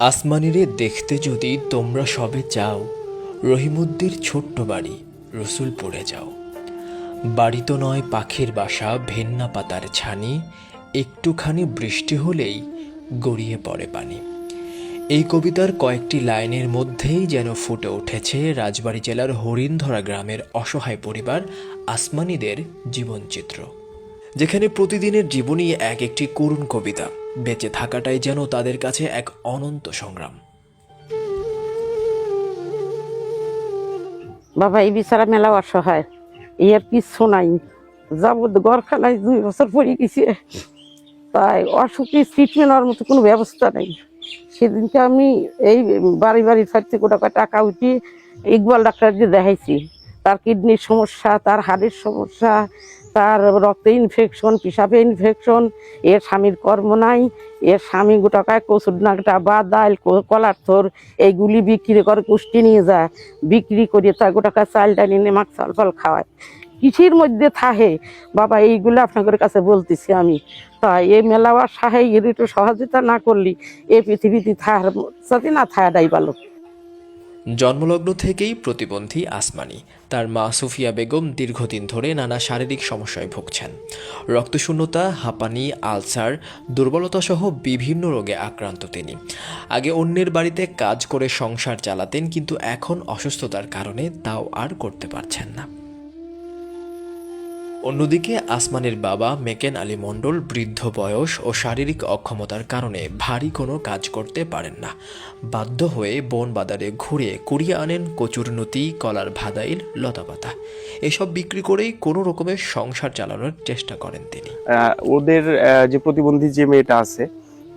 আসমানিরে দেখতে যদি তোমরা সবে চাও, রহিমুদ্দির ছোট্ট বাড়ি, রসুলপুরে যাও। বাড়ি তো নয় পাখির বাসা, ভেন্না পাতার ছানি, একটুখানি বৃষ্টি হলেই গড়িয়ে পড়ে পানি। এই কবিতার কয়েকটি লাইনের মধ্যেই যেন ফুটে উঠেছে রাজবাড়ী জেলার হরিণধরা গ্রামের অসহায় পরিবার, আসমানিদের জীবনচিত্র। যেখানে প্রতিদিনের জীবনই এক একটি করুণ কবিতা। বেঁচে থাকাটাই যেন তাদের কাছে এক অনন্ত সংগ্রাম। বাবা, এই বিচারা মেলা অসহায়। এই আর কিচ্ছু নাই। যাবত গড়খানায় দুই বছর পরে গেছে। তাই অসুখী হওয়ার মতো কোনো ব্যবস্থা নেই। সেদিনকে আমি এই বাড়ি বাড়ি থাকতে গোটা টাকা উঠিয়ে ইকবাল ডাক্তারকে দেখাইছি। তার কিডনির সমস্যা, তার হাড়ের সমস্যা তার রক্তে ইনফেকশন পিসাবে ইনফেকশন এর স্বামীর কর্ম নাই, এর স্বামী গোটাকায় কচুর নাকটা বা ডাল কলার থর, এইগুলি বিক্রি করে কুষ্টি নিয়ে যায়। বিক্রি করে তা গোটাকায় চাল ডাল এনে মাছ, চাল ফল খাওয়ায়। কৃষির মধ্যে থাহে বাবা, এইগুলো আপনাদের কাছে বলতেছি আমি। তা এই মেলাওয়া সাহে এর একটু সহযোগিতা না করলি, এই পৃথিবীতে থাকার সাথে না থাকাটাই ভালো। জন্মলগ্ন থেকেই প্রতিবন্ধী আসমানি। তার মা সুফিয়া বেগম দীর্ঘদিন ধরে নানা শারীরিক সমস্যায় ভুগছেন। রক্তশূন্যতা, হাঁপানি, আলসার দুর্বলতা সহ বিভিন্ন রোগে আক্রান্ত তিনি। আগে অন্যের বাড়িতে কাজ করে সংসার চালাতেন, কিন্তু এখন অসুস্থতার কারণে তাও আর করতে পারছেন না। অন্যদিকে আসমানের বাবা মেকেন আলী মণ্ডল বৃদ্ধ বয়স ও শারীরিক অক্ষমতার কারণে ভারী কোনো কাজ করতে পারেন না। বাধ্য হয়ে বন বাজারে ঘুরে কুড়িয়ে আনেন কচুরনতি কলার ভাদাইল, লতাপাতা। এসব বিক্রি করেই কোনো রকমের সংসার চালানোর চেষ্টা করেন তিনি। ওদের যে প্রতিবন্ধী যে মেয়েটা আছে,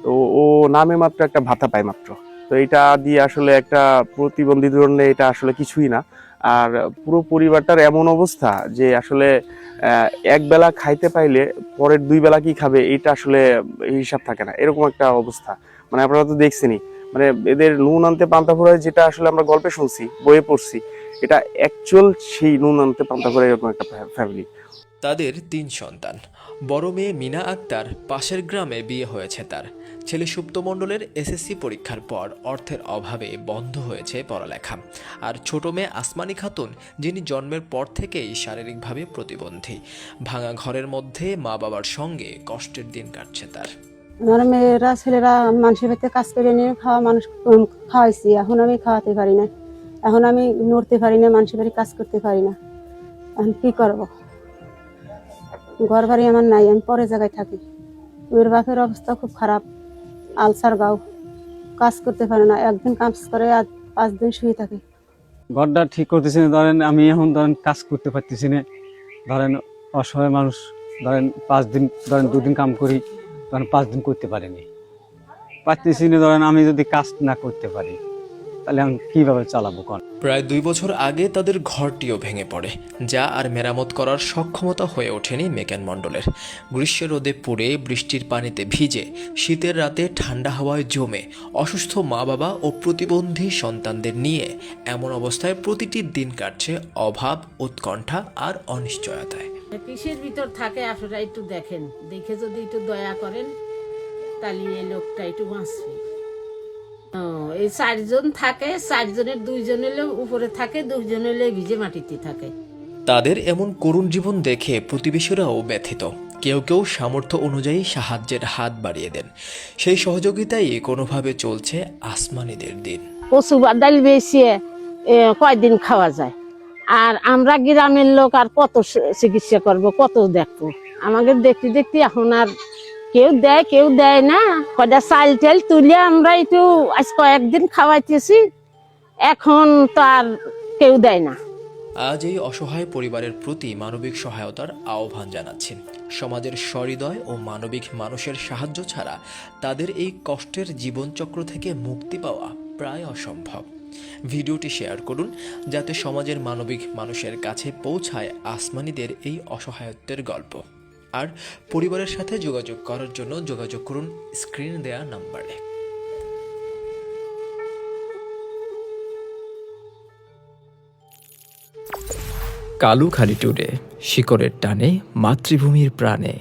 তো ও নামে মাত্র একটা ভাতা পায় মাত্র। তো এটা দিয়ে আসলে একটা প্রতিবন্ধী জন্য এটা আসলে কিছুই না। আর পুরো পরিবারটার এমন অবস্থা যে আসলে এক বেলা খাইতে পাইলে পরের দুই বেলা কি খাবে এটা আসলে হিসাব থাকে না। এরকম একটা অবস্থা। মানে আপনারা তো দেখছেনই। মানে এদের নুন আনতে পান্তা ফুরায় যেটা আসলে আমরা গল্পে শুনছি, বইয়ে পড়ছি, এটা অ্যাকচুয়াল সেই নুন আনতে পান্তা ফুরায় এরকম একটা ফ্যামিলি তাদের তিন সন্তান। বড় মেয়ে মিনা আক্তার পাশের গ্রামে বিয়ে হয়েছে তার। ছেলে সুপ্ত মণ্ডলের এসএসসি পরীক্ষার পর অর্থের অভাবে বন্ধ হয়েছে পড়ালেখা। আর ছোট মেয়ে আসমানি খাতুন, যিনি জন্মের পর থেকেই শারীরিকভাবে প্রতিবন্ধী। ভাঙা ঘরের মধ্যে মা বাবার সঙ্গে কষ্টের দিন কাটছে তার। আমার মেয়েরা, ছেলেরা মানুষের বাড়িতে কাজ করে নিয়ে খাওয়া মানুষ খাওয়াইছি। এখন আমি খাওয়াতে পারি না। এখন আমি নড়তে পারি না মানুষের বাড়ি কাজ করতে পারি না। এখন কি করব? ঘর বাড়ি আমার নাই, আমি পরে জায়গায় থাকি। ওর বাপের অবস্থা খুব খারাপ, আলসার গাও, কাজ করতে পারে না, একদিন কাজ করে আর পাঁচ দিন শুয়ে থাকে। ঘরটা ঠিক করতেছি না, ধরেন আমি এখন ধরেন কাজ করতে পারতেছি না। ধরেন অসহায় মানুষ, ধরেন পাঁচ দিন, ধরেন দুদিন কাম করি, ধরেন পাঁচ দিন করতে পারেনি। পারতেছি না, ধরেন আমি যদি কাজ না করতে পারি। তাহলে আমি কীভাবে চালাবো কোন? প্রায় দুই বছর আগে তাদের ঘরটিও ভেঙে পড়ে যা আর মেরামত করার সক্ষমতা হয়ে ওঠেনি মেকেন মণ্ডলের। গ্রীষ্মের রোদে পুড়ে বৃষ্টির পানিতে ভিজে শীতের রাতে ঠান্ডা হাওয়ায় জমে অসুস্থ মা বাবা ও প্রতিবন্ধী সন্তানদের নিয়ে এমন অবস্থায় প্রতিটি দিন কাটছে অভাব উৎকণ্ঠা আর অনিশ্চয়তায়। কিসের ভিতর থাকে আপনারা একটু দেখেন দেখে যদি একটু দয়া করেন তাহলে এই লোকটা একটু বাঁচবে। এই চারজন থাকে চারজনের দুইজন এলে উপরে থাকে দুইজন এলে ভিজে মাটিতে থাকে। তাদের এমন করুণ জীবন দেখে প্রতিবেশীরাও ব্যথিত। কেউ কেউ সামর্থ্য অনুযায়ী সাহায্যের হাত বাড়িয়ে দেন। সেই সহযোগিতাই কোনোভাবে চলছে আসমানিদের দিন। কচু বাদাল বেশিয়ে কয়দিন খাওয়া যায়। আর আমরা গ্রামের লোক আর কত চিকিৎসা করব কত দেখব? আমাদের দেখতে দেখতে এখন আর কেউ দেয় কেউ দেয় না। কয়টা চাল টাল তুলে আমরা একটু আজ কয়েকদিন খাওয়াইতেছি, এখন তো আর কেউ দেয় না। আজ এই অসহায় পরিবারের প্রতি মানবিক সহায়তার আহ্বান জানাচ্ছেন সমাজের সহৃদয় ও মানবিক মানুষের সাহায্য ছাড়া তাদের এই কষ্টের জীবনচক্র থেকে মুক্তি পাওয়া প্রায় অসম্ভব। ভিডিওটি শেয়ার করুন, যাতে সমাজের মানবিক মানুষের কাছে পৌঁছায় আসমানিদের এই অসহায়ত্বের গল্প। আর পরিবারের সাথে যোগাযোগ করার জন্য যোগাযোগ করুন স্ক্রিন দেয়া নাম্বারে। কালুখালী টুডে, শিকড়ের টানে, মাতৃভূমির প্রাণে।